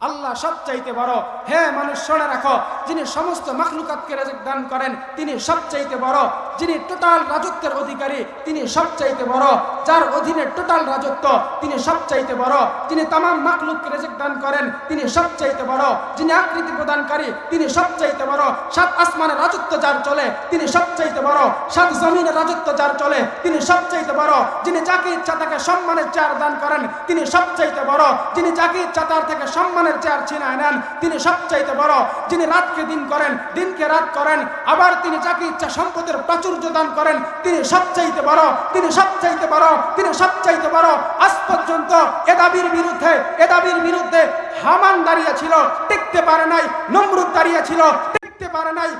আল্লাহ সব চাইতে বড়। হে মানুষ, শোনে রাখো, যিনি সমস্ত মাখলুকাতকে রাজক দান করেন, তিনি সবচাইতে বড়। যিনি টোটাল রাজত্বের অধিকারী, তিনি সবচাইতে বড়। যার অধীনে টোটাল রাজত্ব, তিনি সবচাইতে বড়। যিনি তাম মাখলুককে রেজেক দান করেন, তিনি সবচাইতে বড়। যিনি আকৃতি প্রদানকারী, তিনি সবচাইতে বড়। সাত আসমানের রাজত্ব যার চলে, তিনি সবচাইতে বড়। সাত জমিনের রাজত্ব যার চলে, তিনি সবচাইতে বড়। যিনি যাকে ইচ্ছা তাকে সম্মানের চেয়ার দান করেন, তিনি সবচাইতে বড়। যিনি যাকে ইচ্ছা তার থেকে সম্মানের চেয়ার ছিনায় নেন, তিনি সবচাইতে বড়। যিনি রাতকে দিন করেন, দিনকে রাত করেন, আবার তিনি যাকে ইচ্ছা সম্পদের প্রাচুর্য দান করেন, তিনি সবচাইতে বড়। তিনি সবচাইতে বড়। তিনি সবচাইতে বড় আজ পর্যন্ত এ দাবির বিরুদ্ধে, এ দাবির বিরুদ্ধে হামান দাঁড়িয়ে ছিল টিকতে পারে নাই, নমরুদ দাঁড়িয়ে ছিল টিকতে পারে নাই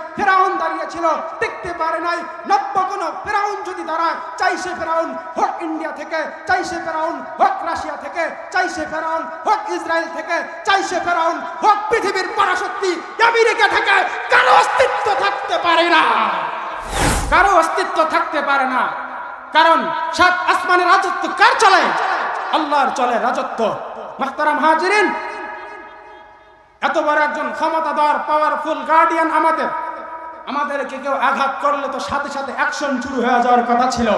ফেরাউন হোক রাশিয়া থেকে, চাই সে ফেরাউন হোক ইসরায়েল থেকে, চাই সে ফেরাউন হোক পৃথিবীর আমেরিকা থেকে, কারও অস্তিত্ব থাকতে পারে না। কারও অস্তিত্ব থাকতে পারে না। কারণ সাত আসমানের রাজত্ব কার চলে? আল্লাহর চলে রাজত্ব। মাহতারাম হাজিরিন, এত বড় একজন ক্ষমতাধর পাওয়ারফুল গার্ডিয়ান আমাদের। আমাদেরকে কেউ আঘাত করলে তো সাথে সাথে অ্যাকশন শুরু হয়ে যাওয়ার কথা ছিল।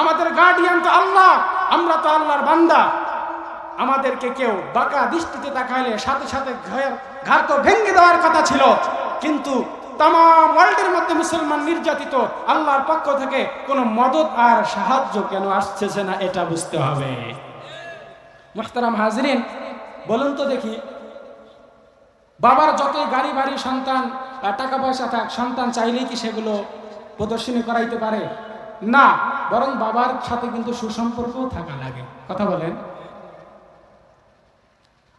আমাদের গার্ডিয়ান তো আল্লাহ, আমরা তো আল্লাহর বান্দা। আমাদেরকে কেউ বাঁকা দৃষ্টিতে তাকাইলে সাথে সাথে ঘরের ঘাট তো ভেঙে দেওয়ার কথা ছিল। কিন্তু তাম ওয়ার্ল্ডের মধ্যে মুসলমান নির্যাতিত আল্লাহর পক্ষ থেকে কোনো মদত আর সাহায্য কেন আসছে না এটা বুঝতে হবে। মোহতারাম হাজরিন, বলুন তো দেখি, বাবার যতই গাড়ি, বাড়ি, সন্তান টাকা পয়সা থাক, সন্তান চাইলেই কি সেগুলো প্রদর্শনী করাইতে পারে? না, বরং বাবার সাথে কিন্তু সুসম্পর্কও থাকা লাগে। কথা বলেন।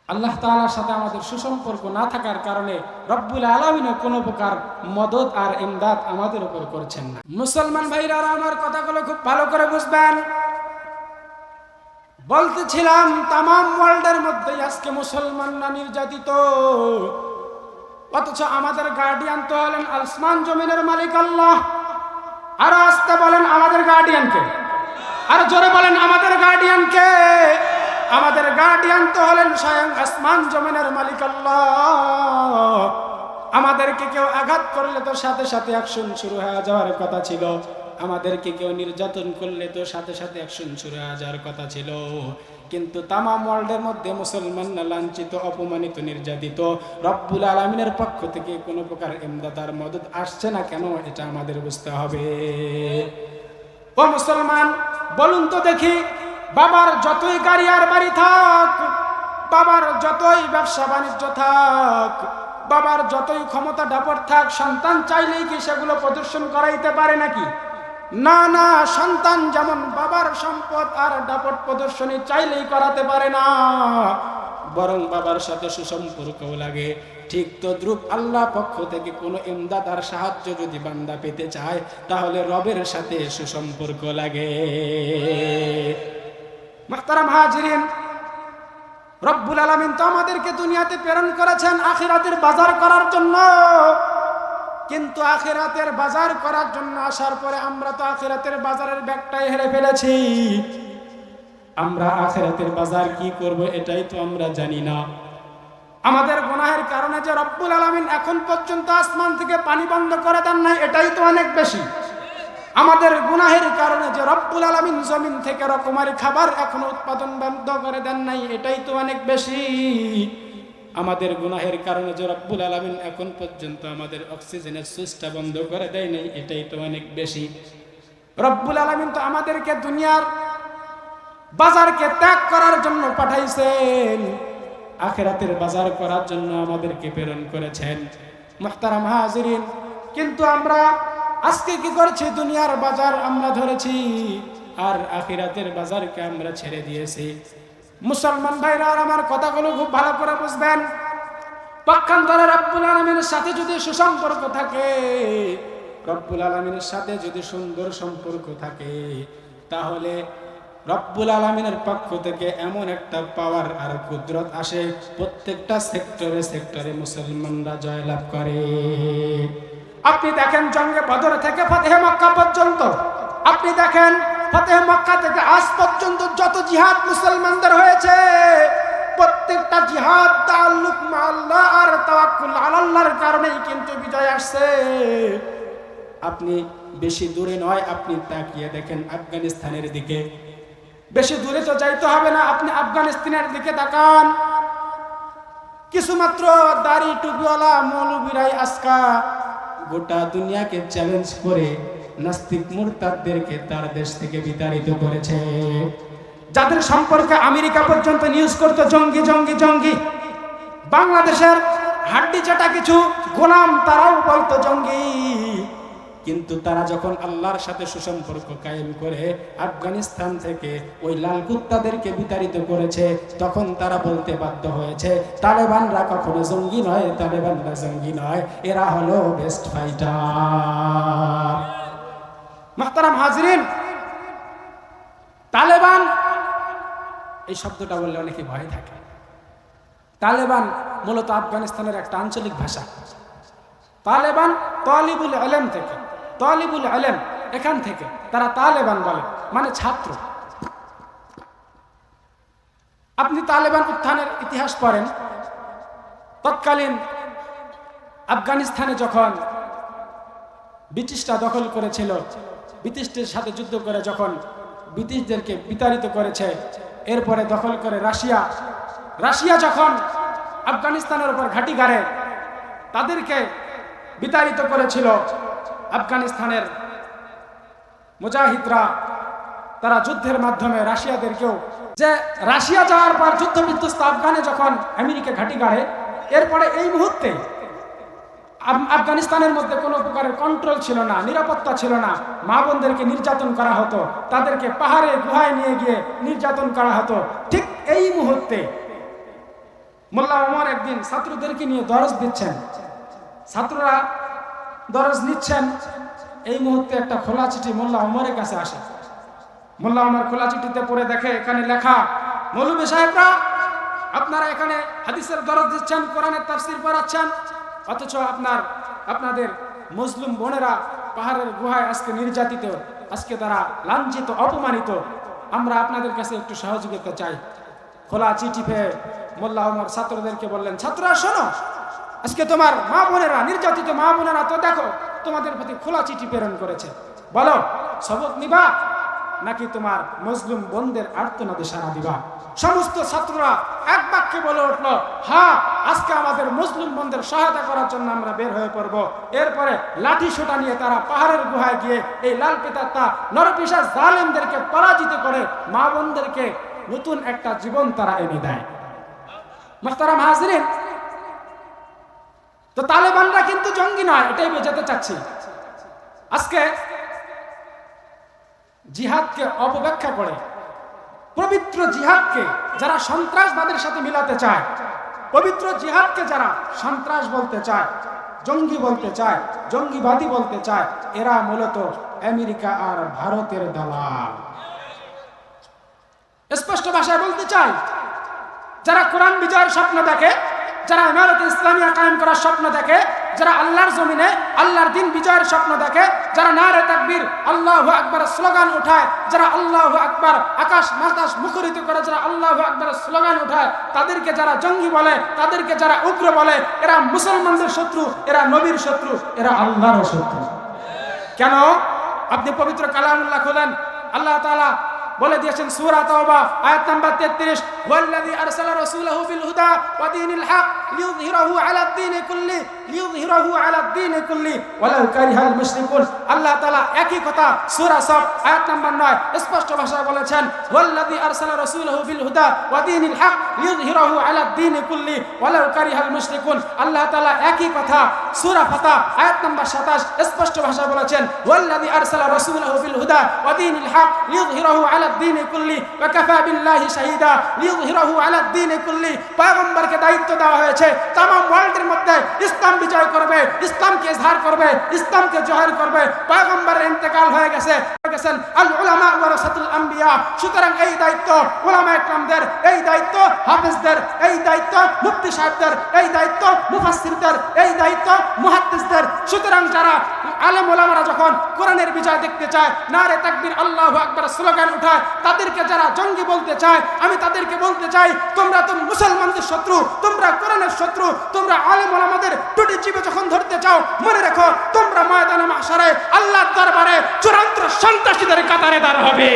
আল্লাহ তাআলার সাথে আমাদের সুসম্পর্ক না থাকার কারণে রব্বুল আলমিনও কোনো প্রকার মদত আর ইমদাদ আমাদের উপর করছেন না। মুসলমান ভাইরা আমার কথাগুলো খুব ভালো করে বুঝবেন। বলতেছিলাম তাম ওয়ার্ল্ডের মধ্যে আজকে মুসলমানরা নির্যাতিত। অথচ আমাদের গার্ডিয়ান তো হলেন আসমান জমিনের মালিক আল্লাহ। আর আসতে বলেন, আমাদের গার্ডিয়ানকে। আর জোরে বলেন, আমাদের গার্ডিয়ানকে। আমাদের গার্ডিয়ান তো হলেন স্বয়ং আসমান জমিনের মালিক আমাদেরকে কেউ আঘাত করলে তো সাথে সাথে অ্যাকশন শুরু হয়ে যাওয়ার কথা ছিল। আমাদেরকে কেউ নির্যাতন করলে তো সাথে সাথে অ্যাকশন শুরু হয়ে যাওয়ার কথা ছিল। কিন্তু তামাম ওয়ার্ল্ডের মধ্যে মুসলমানরা লাঞ্ছিত, অপমানিত, নির্যাতিত, রব্বুল আলমিনের পক্ষ থেকে কোনো প্রকার এমদাতার মদত আসছে না কেন, এটা আমাদের বুঝতে হবে। ও মুসলমান, বলুন তো দেখি বাবার যতই গাড়ি আর বাড়ি থাক, বাবার যতই ব্যবসা বাণিজ্য থাক, বাবার যতই ক্ষমতা ডাপট থাক, সন্তান চাইলেই কি সেগুলো প্রদর্শন করাইতে পারে নাকি? না না, সন্তান যেমন বাবার সম্পদ আর ডাপট প্রদর্শনী চাইলেই করাতে পারে না, বরং বাবার সাথে সুসম্পর্কও লাগে। ঠিক তো দ্রুপ আল্লাহ পক্ষ থেকে কোনো ইমদাদ আর সাহায্য যদি বান্দা পেতে চায়, তাহলে রবের সাথে সুসম্পর্ক লাগে। মাহতারাম হাজিরিন, রব্বুল আলমিন তো আমাদেরকে দুনিয়াতে প্রেরণ করেছেন, আখিরাতের বাজার করার জন্য। কিন্তু আখিরাতের বাজার করার জন্য আসার পরে আমরা তো আখিরাতের বাজারের ব্যাগটাই হেরে ফেলেছি। আমরা আখিরাতের বাজার কি করব এটাই তো আমরা জানি না। আমাদের গুনাহের কারণে যে রব্বুল আলমিন এখন পর্যন্ত আসমান থেকে পানি বন্ধ করে দেন নাই, এটাই তো অনেক বেশি। আমাদের গুনাহের কারণে যে রব্বুল আলমিন জমিন থেকে রকমারি খাবার এখনও উৎপাদন বন্ধ করে দেন নাই, এটাই তো অনেক বেশি। আমাদের গুনাহের কারণে যে রব্বুল আলমিন এখন পর্যন্ত আমাদের অক্সিজেনের সুইচটা বন্ধ করে দেয় নাই, এটাই তো অনেক বেশি। রব্বুল আলমিন তো আমাদেরকে দুনিয়ার বাজারকে ত্যাগ করার জন্য পাঠাইছেন, আখেরাতের বাজার করার জন্য আমাদেরকে প্রেরণ করেছেন। মোহতারাম হাজিরিন, কিন্তু আমরা আজকে কি করছি? দুনিয়ার বাজার আমরা ধরেছি আর আখিরাতের বাজারকে আমরা ছেড়ে দিয়েছি। মুসলমান ভাইরা, আর আমার কথাগুলো খুব ভালো করে বুঝবেন। পক্ষান্তরে রব্বুল আলমিনের সাথে যদি সুসম্পর্ক থাকে, রব্বুল আলমিনের সাথে যদি সুন্দর সম্পর্ক থাকে, তাহলে রব্বুল আলমিনের পক্ষ থেকে এমন একটা পাওয়ার আর কুদরত আসে, প্রত্যেকটা সেক্টরে সেক্টরে মুসলমানরা জয়লাভ করে। আপনি দেখেন জঙ্গে বদর থেকে ফতেহ মক্কা পর্যন্ত। আপনি দেখেন ফতেহ মক্কা থেকে আজ পর্যন্ত যত জিহাদ মুসলমানদের হয়েছে, প্রত্যেকটা জিহাদ তাল্লুক আল্লাহ আর তাওয়াক্কুল আলাল্লাহর কারণেই কিন্তু বিজয় আসছে। আপনি বেশি দূরে নয়, আপনি তাকিয়ে দেখেন আফগানিস্তানের দিকে। বেশি দূরে তো যাইতে হবে না, আপনি আফগানিস্তানের দিকে তাকান। কিছুমাত্র দাড়ি টুপিওয়ালা মৌলবীরাই আজকা গোটা দুনিয়াকে চ্যালেঞ্জ করে নাস্তিক মুরতাদদেরকে তার দেশ থেকে বিতাড়িত করেছে। যাদের সম্পর্কে আমেরিকা পর্যন্ত নিউজ করতো, জঙ্গি জঙ্গি জঙ্গি। বাংলাদেশের হাড্ডি চাটা কিছু গোলাম, তারাও বলতো জঙ্গি। কিন্তু তারা যখন আল্লাহর সাথে সুসম্পর্ক কায়েম করে, আফগানিস্তান থেকে ওই লাল কুত্তাদেরকে বিতাড়িত করেছে, তখন তারা বলতে বাধ্য হয়েছে, তালেবানরা কখনো জঙ্গি নয়, তালেবানরা জঙ্গি নয়, এরা হলো বেস্ট ফাইটার মাহতারাম হাজরিন, তালেবান, এই শব্দটা বললে অনেকে ভয় থাকে। তালেবান মূলত আফগানিস্তানের একটা আঞ্চলিক ভাষা। তালেবান তলিবুল আলেম থেকে। তলিবুল আলেম এখান থেকে, তারা তালেবান বলে মানে ছাত্র। আপনি তালেবান উত্থানের ইতিহাস পড়েন। তৎকালীন আফগানিস্তানে যখন ব্রিটিশরা দখল করেছিল, ব্রিটিশদের সাথে যুদ্ধ করে যখন ব্রিটিশদেরকে বিতাড়িত করেছে, এরপরে দখল করে রাশিয়া। রাশিয়া যখন আফগানিস্তানের উপর ঘাঁটি গাড়ে, তাদেরকে বিতাড়িত করেছিল আফগানিস্তানের মুজাহিদরা, তারা যুদ্ধের মাধ্যমে রাশিয়াদেরকেও যে রাশিয়া যাওয়ার পর যুদ্ধ বিধ্বস্ত আফগানে যখন আমেরিকা ঘাঁটি গাড়ে, এরপরে এই মুহূর্তে আফগানিস্তানের মধ্যে কোনো প্রকারের কন্ট্রোল ছিল না, নিরাপত্তা ছিল না, মা বোনদেরকে নির্যাতন করা হতো, তাদেরকে পাহাড়ে গুহায় নিয়ে গিয়ে নির্যাতন করা হতো। ঠিক এই মুহূর্তে মোল্লা ওমর একদিন ছাত্রদেরকে নিয়ে দরজ দিচ্ছেন। ছাত্ররা দরজ নিচ্ছেন। এই মুহূর্তে একটা খোলা চিঠি মোল্লা ওমরের কাছে আসে। মোল্লা ওমর খোলা চিঠিতে পড়ে দেখে এখানে লেখা মৌলবী সাহেবরা, আপনারা এখানে হাদিসের দরজ দিচ্ছেন, কোরআনের তাফসির পড়াচ্ছেন, অথচ আপনার, আপনাদের মুসলিম বোনেরা পাহাড়ের গুহায় আজকে নির্যাতিত, আজকে তারা লাঞ্ছিত, অপমানিত। আমরা আপনাদের কাছে একটু সহযোগিতা চাই। খোলা চিঠি পেয়ে মোল্লা ওমর ছাত্রদেরকে বললেন, ছাত্ররা, শোনো আজকে তোমার মা বোনেরা, নির্যাতিত মা বোনেরা, তো দেখো তোমাদের প্রতি খোলা চিঠি প্রেরণ করেছে। বলো, সবক নিবা নাকি তোমার মজলুম বোনদের আর্তনাদে সারা দিবা? সমস্ত ছাত্ররা এক বাক্যে বলে উঠল হ্যাঁ আজকে আমাদের মুসলিম বোনদের সহায়তা করার জন্য আমরা বের হয়ে পড়ব। এরপরে লাঠি সোটা নিয়ে তারা পাহাড়ের গুহায় গিয়ে এই লাল পিতাত্তা নরপিসা জালেমদেরকে পরাজিত করে মা বোনদেরকে নতুন একটা জীবন তারা এনে দেয়। মোহতারাম হাজরিন তো তালেবানরা কিন্তু জঙ্গি নয়, এটাই বোঝাতে চাচ্ছি। আজকে জিহাদকে অপব্যাখ্যা করে, পবিত্র জিহাদকে যারা সন্ত্রাসবাদের সাথে মিলাতে চায়, পবিত্র জিহাদকে যারা সন্ত্রাস বলতে চায়, জঙ্গি বলতে চায়, জঙ্গিবাদী বলতে চায়, এরা মূলত আমেরিকা আর ভারতের দালাল। স্পষ্ট ভাষায় বলতে চাই, যারা কোরআন বিজয়ের স্বপ্ন দেখে যারা ইমারত ইসলামিয়া কায়েম করার স্বপ্ন দেখে, যারা আল্লাহর জমিনে, আল্লাহর দিন বিজয়ের স্বপ্ন দেখে, যারা নারে তাকবীর, আল্লাহ আকবার স্লোগান উঠায়, যারা আল্লাহ আকবার আকাশ বাতাস মুখরিত করে, যারা আল্লাহ আকবার স্লোগান উঠায়, তাদেরকে যারা জঙ্গি বলে, তাদেরকে যারা উগ্র বলে, এরা মুসলমানদের শত্রু, এরা নবীর শত্রু, এরা আল্লাহর শত্রু। কেন? আপনি পবিত্র কালামুল্লাহ খোলেন, আল্লাহ তাআলা বলে দিয়েছেন সূরা তাওবা, আয়াত নাম্বার 33 ওয়াল্লাযী আরসালা রাসূলাহু বিল হুদা ওয়া দীনিল হক লিইয়ুযহিরাহু আলা দ্বীনি কুল্লি লিইয়ুযহিরাহু আলা দ্বীনি কুল্লি, ওয়ালাউ কারিহাল মুশরিকুন। আল্লাহ তাআলা একই কথা সূরা সফ, আয়াত নাম্বার 9 স্পষ্ট ভাষায় বলেছেন, ওয়াল্লাযী আরসালা রাসূলাহু বিল হুদা ওয়া দীনিল হক লিইয়ুযহিরাহু আলা দ্বীনি কুল্লি, ওয়ালাউ কারিহাল মুশরিকুন। আল্লাহ তাআলা একই কথা সূরা ফাতা, আয়াত নাম্বার 27 স্পষ্ট ভাষায় বলেছেন, ওয়াল্লাযী আরসালা রাসূলাহু বিল হুদা ওয়া দীনিল হক লিইয়ুযহিরাহু আলা দ্বীনি কুল্লি ওয়া কাফা বিল্লাহি শাহিদা লিইয়ুযহিরাহু আলা দ্বীনি কুল্লি। পয়গম্বরকে দায়িত্ব দেওয়া হয়েছে। তাম ওয়ার্ল্ডের মধ্যে ইসলাম বিজয় করবে, ইসলামকে ইজহার করবে, ইসলামকে জোহর করবে। পয়গম্বরের ইন্তেকাল হয়ে গেছে। গেছেন আল উলামা ওয়ারাসাতুল আম্বিয়া সুতরাং এই দায়িত্ব উলামা একরামদের, এই দায়িত্ব হাফেজদের, এই দায়িত্ব মুফতি সাহেবদের, এই দায়িত্ব মুফাসসিরদের, এই দায়িত্ব মুহাদ্দিসদের। সুতরাং যারা আলেম ওলামারা যখন কোরআনের বিজয় দেখতে চায়, নারে তাকবীর আল্লাহু আকবার স্লোগান উঠায়, তাদেরকে যারা জঙ্গি বলতে চায়, আমি তাদেরকে বলতে চাই, তোমরা তো মুসলমানদের শত্রু, তোমরা কোরআনের শত্রু, তোমরা আলেম ওলামাদের টুটি চিপে যখন ধরতে চাও, মনে রেখো, তোমরা ময়দানে মাশারে, আল্লাহর দরবারে চূড়ান্ত সন্ত্রাসীদের কাতারে দাঁড় হবে।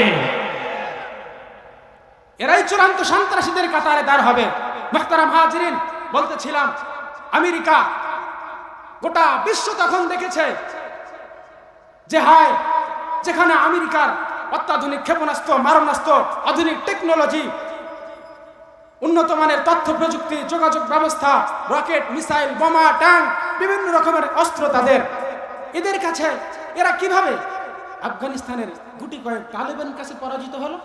এরাই চূড়ান্ত সন্ত্রাসীদের কাতারে দাঁড় হবে। মুহতারাম হাজিরিন, বলতেছিলাম, আমেরিকা গোটা বিশ্ব তখন দেখেছে যে হায়, যেখানে আমেরিকার অত্যাধুনিক ক্ষেপণাস্ত্র, মারণাস্ত্র, আধুনিক টেকনোলজি, উন্নত মানের তথ্য প্রযুক্তি, যোগাযোগ ব্যবস্থা, রকেট, মিসাইল, বোমা, ট্যাঙ্ক, বিভিন্ন রকমের অস্ত্র তাদের। এদের কাছে এরা কীভাবে আফগানিস্তানের গুটি কয়েক তালেবান কাছে পরাজিত হলো,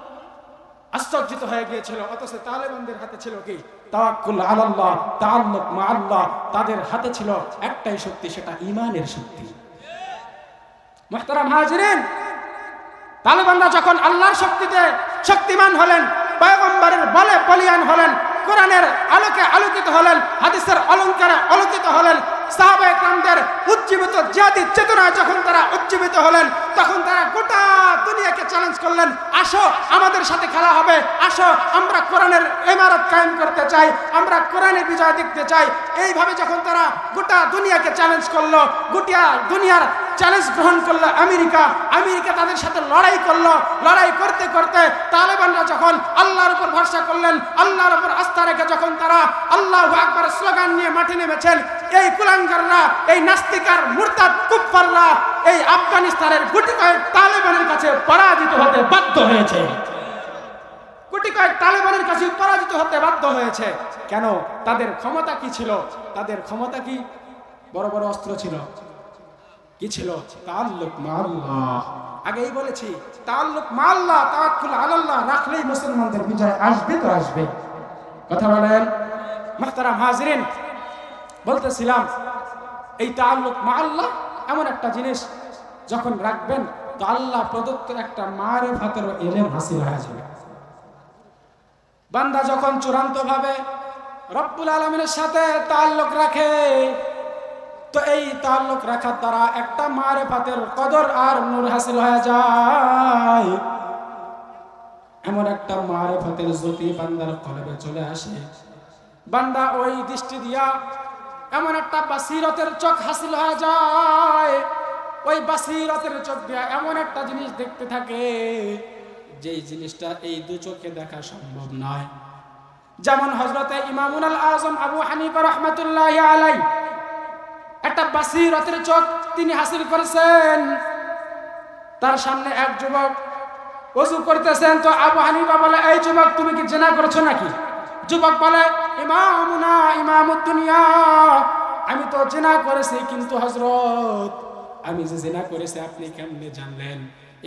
আশ্চর্যিত হয়ে গিয়েছিল, অথচ তালেবানদের হাতে ছিল কি? তাওয়াক্কুল আলাল্লাহ তাআল্লুক মা আল্লাহ তাদের হাতে ছিল একটাই শক্তি, সেটা ইমানের শক্তি। মুহতারাম হাজিরিন, তালেবানরা যখন আল্লাহর শক্তিতে শক্তিমান হলেন, পয়গম্বরের বলে বলিয়ান হলেন, কোরআনের আলোকে আলোকিত হলেন, হাদিসের অলঙ্কারে আলোকিত হলেন উজ্জীবিত জাতি চেতনায় যখন তারা উজ্জীবিত হলেন, তখন তারা গোটা দুনিয়াকে চ্যালেঞ্জ করলেন, আসো, আমাদের সাথে খেলা হবে, আসো, আমরা কোরআনের ইমারত কায়েম করতে চাই, আমরা কোরআনের বিজয় দেখতে চাই। এইভাবে যখন তারা গোটা দুনিয়াকে চ্যালেঞ্জ করল, গোটা দুনিয়ার চ্যালেঞ্জ গ্রহণ করল আমেরিকা আমেরিকা তাদের সাথে লড়াই করল, লড়াই করতে করতে তালেবানরা যখন আল্লাহর উপর ভরসা করলেন, আল্লাহর উপর আস্থা রেখে যখন তারা আল্লাহ আকবর স্লোগান নিয়ে মাঠে নেমেছেন এই কুলাঙ্গাররা এই নাস্তিকার মুরতাদ কুফাররা এই আফগানিস্তানের গুটি কয়েক তালেবানের কাছে পরাজিত হতে বাধ্য হয়েছে। কোটি কয়েক তালেবানের কাছে পরাজিত হতে বাধ্য হয়েছে। কেন? তাদের ক্ষমতা কি ছিল? তাদের ক্ষমতা কি? বড় বড় অস্ত্র ছিল। কি ছিল? তাল্লুক মাল্লাহ আগেই বলেছি তাল্লুক মাল্লাহ তাওয়াক্কুল আলাল্লাহ রাখলেই মুসলমানদের বিজয় আসবে তো আসবে। কথা বলেন? মুহতারাম হাজরিন বলতেছিলাম, এই তাল্লুক মাল্লাহ এমন একটা জিনিস যখন রাখবেন, তো আল্লাহ প্রদত্ত একটা মারে ফাতের এলেম হাসিল হয়ে যাবে। বান্দা যখন চূড়ান্ত ভাবে রব্বুল আলমিনের সাথে তাল্লুক রাখে, তো এই তাল্লুক রাখার দ্বারা একটা মারে ফাতের কদর আর নূর হাসিল হয়ে যায়। এমন একটা মারে ফাতের জ্যোতি বান্দার কলবে চলে আসে। বান্দা ওই দৃষ্টি দিয়া এমন একটা বাসিরতের চোখ হাসিল হয়ে যায়। ওই বাসিরতের চোখ দিয়া এমন একটা জিনিস দেখতে থাকে, যেই জিনিসটা এই দু চোখে দেখা সম্ভব নয়। যেমন হজরতে ইমামুল আল আজম আবু হানিফা রহমতুল্লাহ আলাই একটা বাসিরতের চোখ তিনি হাসিল করেছেন। তার সামনে এক যুবক অজু করতেছেন, তো আবু হানিফা বলে, এই যুবক, তুমি কি জেনা করছ নাকি? যুবক বলে, ইমামুনা ইমামুদ্দুনিয়া। আমি তো জেনা করেছি কিন্তু হজরত আমি যে জেনা করেছি আপনি কেমনে জানলেন?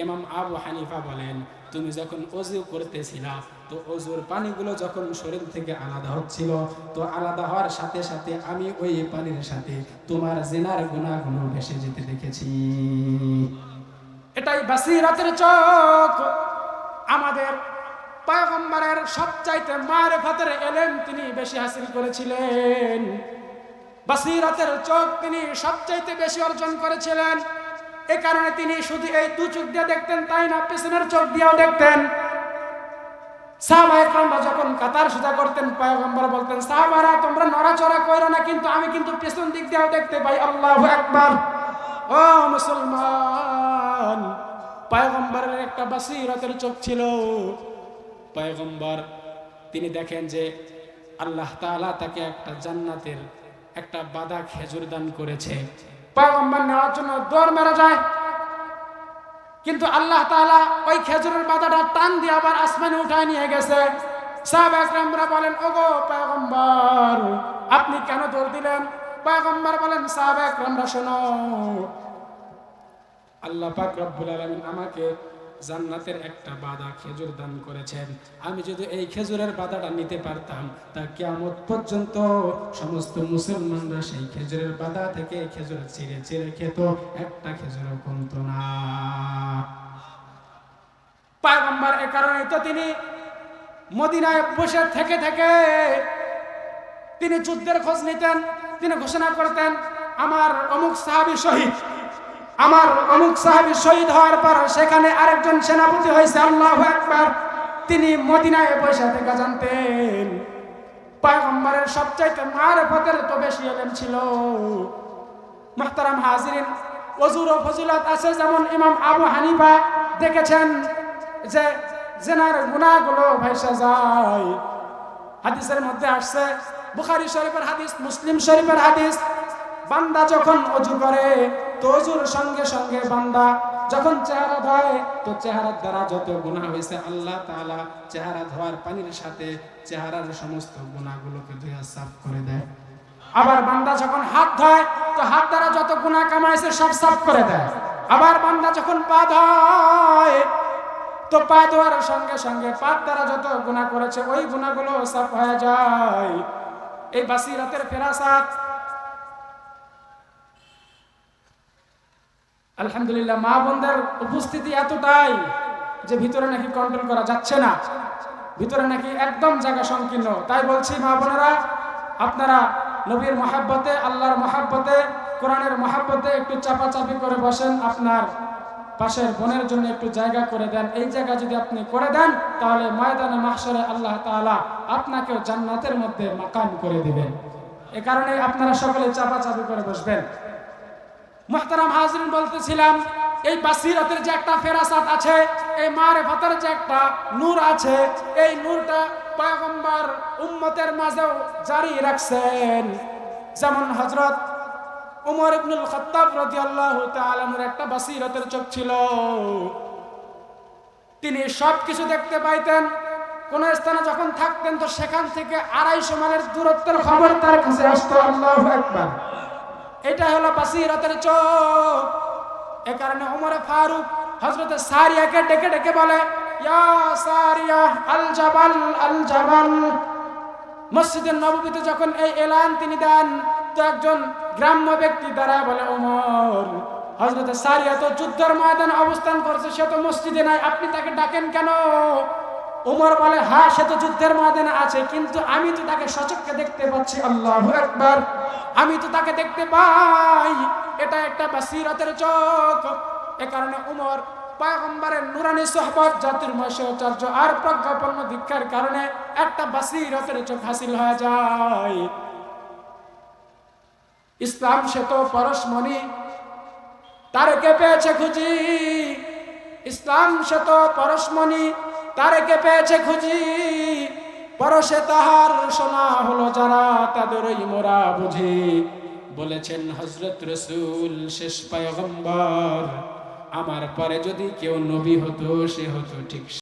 ইমাম আবু হানিফা বলেন, তুমি যখন অজু করতেছিলা, তো অজুর পানিগুলো যখন শরীর থেকে আলাদা হচ্ছিল, তো আলাদা হওয়ার সাথে সাথে আমি ওই পানির সাথে তোমার জেনার গুণাগুলো ভেসে যেতে দেখেছি। এটাই বাসিরাতের চোখ। আমাদের পয়গম্বরের সবচাইতে মারেফাতের এলেম তিনি বেশি হাসিল করেছিলেন। বাসিরাতের চোখ তিনি সবচাইতে বেশি অর্জন করেছিলেন। এ কারণে তিনি শুধু এই দু চোখ দিয়ে দেখতেন, তাই না? পেছনের চোখ দিয়েও দেখতেন। সাহাবাহামরা যখন কাতার সোজা করতেন পয়গম্বর বলতেন, সাহাবারা, তোমরা নড়াচড়া করো না, কিন্তু আমি কিন্তু পেছন দিক দিয়েও দেখতে পাই। আল্লাহ একবার ও মুসলমান পয়গম্বরের একটা বাসিরতের চোখ ছিল। পয়গম্বর, তিনি দেখেন যে আল্লাহ তাআলা তাকে একটা জান্নাতের একটা বাদা খেজুর দান করেছে। পয়গম্বর নেওয়ার জন্য দৌড় মেরা যায়। কিন্তু আল্লাহ তাআলা ওই খেজুরের বাদাটা টান দিয়ে আবার আসমানে উঠায় নিয়ে গেছে। সাহাবা একরামরা বলেন, ওগো পয়গম্বর, আপনি কেন দৌড় দিলেন? পয়গম্বর বলেন, সাহাবা একরামরা, শোনো, আল্লাহ পাক রব্বুল আলামিন আমাকে জান্নাতের একটা বাদা খেজুর দান করেছেন। আমি যদি এই খেজুরের বাদাটা নিতে পারতাম, তা কিয়ামত পর্যন্ত সমস্ত মুসলমানরা সেই খেজুরের বাদা থেকে খেজুর চিড়ে চিড়ে খেত। একটা খেজুরও কমতো না। এ কারণে তো তিনি মদিনায় বসে থেকে থেকে তিনি যুদ্ধের খোঁজ নিতেন, তিনি ঘোষণা করতেন, আমার অমুক সাহাবি শহীদ আমার অমুক সাহাবি শহীদ হওয়ার পর সেখানে আরেকজন সেনাপতি হয়েছে, আল্লাহ একবার তিনি মদিনায় বসে থেকে জানতেন, পয়গম্বরের সবচাইতে মার পথের তো বেশি এলেন ছিল। মোহতারাম হাজিরিন অজুর ও ফজিলত আছে যেমন ইমাম আবু হানিফা দেখেছেন যে জেনার গুণাগুলো ভাইসা যায়। হাদিসের মধ্যে আসছে, বুখারি শরীফের হাদিস, মুসলিম শরীফের হাদিস, বান্দা যখন অজু করে তো অজুর সঙ্গে সঙ্গে বান্দা, যখন চেহারা ধোয়, তো চেহারার দ্বারা যত গুণা হয়েছে, আল্লাহ তাআলা চেহারা ধোয়ার পানির সাথে চেহারার সমস্ত গুণাগুলোকে ধুয়ে সাফ করে দেয়। আবার বান্দা যখন হাত ধোয়, তো হাত দ্বারা যত গুণা কামাইছে, সব সাফ করে দেয়। আবার বান্দা যখন পা ধোয়, তো পা ধোয়ার সঙ্গে সঙ্গে পাত দ্বারা যত গুণা করেছে, ওই গুণাগুলো সাফ হয়ে যায়। এই বাসিরাতের ফেরাসাত আলহামদুলিল্লাহ, মা বোনদের উপস্থিতি এতটাই যে ভিতরে নাকি কন্ট্রোল করা যাচ্ছে না। ভিতরে নাকি একদম জায়গা সংকীর্ণ। তাই বলছি, মা বোনেরা, আপনারা নবীর মহাব্বতে, আল্লাহর মহাব্বতে, কোরআনের মহাব্বতে একটু চাপাচাপি করে বসেন। আপনার পাশের বোনের জন্য একটু জায়গা করে দেন। এই জায়গা যদি আপনি করে দেন, তাহলে ময়দানে মাহসরে আল্লাহ তাআলা আপনাকেও জান্নাতের মধ্যে মাকাম করে দিবেন। এ কারণে আপনারা সকলে চাপাচাপি করে বসবেন। মোহতারাম হাজরিন বলতেছিলাম, এই বাসিরাতের যে একটা ফেরাসাত আছে, এই মারেফাতের যে একটা নূর আছে, এই নূরটা পয়গম্বর উম্মতের মাঝেও জারি রাখছেন। যেমন হজরত উমর ইবনুল খত্তাব রাদিয়াল্লাহু তাআলার একটা বাসিরাতের চোখ ছিল। তিনি সব কিছু দেখতে পাইতেন। কোন স্থানে যখন থাকতেন তো সেখান থেকে আড়াইশো মাইলের দূরত্বের খবর তার কাছে আসতো। আল্লাহু আকবার। এটা হলো বাসিরাতের চোখ। এ কারণে উমরে ফারুক হজরত সারিয়াকে ডেকে ডেকে বলে, ইয়া সারিয়া, আল জাবাল আল জাবাল। মসজিদের নববীতে যখন এই এলান তিনি দেন, তো একজন গ্রাম্য ব্যক্তি দ্বারা বলে ওমর হজরত সারিয়া তো যুদ্ধের ময়দানে অবস্থান করছে, সে তো মসজিদে নাই, আপনি তাকে ডাকেন কেন? ওমর বলে হ্যাঁ সে তো যুদ্ধের ময়দানে আছে, কিন্তু আমি তো তাকে সচক্ষে দেখতে পাচ্ছি। আল্লাহ একবার আমি তো তাকে দেখতে পাই। এটা একটা বাসিরতের চোখ। এ কারণে উমর পয়গম্বরের নুরানি সোহবত, জাতির মহেশাচার্য আর প্রজ্ঞাপন্ন দীক্ষার কারণে একটা বাসিরতের চোখ হাসিল হয়ে যায়। ইসলাম সে তো পরশমণি তারকে পেয়েছে খুঁজি? ইসলাম সে তো পরশমণি তারকে পেয়েছে খুঁজি? পরশে তাহার সোনা হলো যারা তাদেরই মোরা বুঝি। বলেছেন হজরত রসুল, শেষ পায়গম্বর, আমার পরে যদি কেউ নবী হতো, সে হতো ঠিক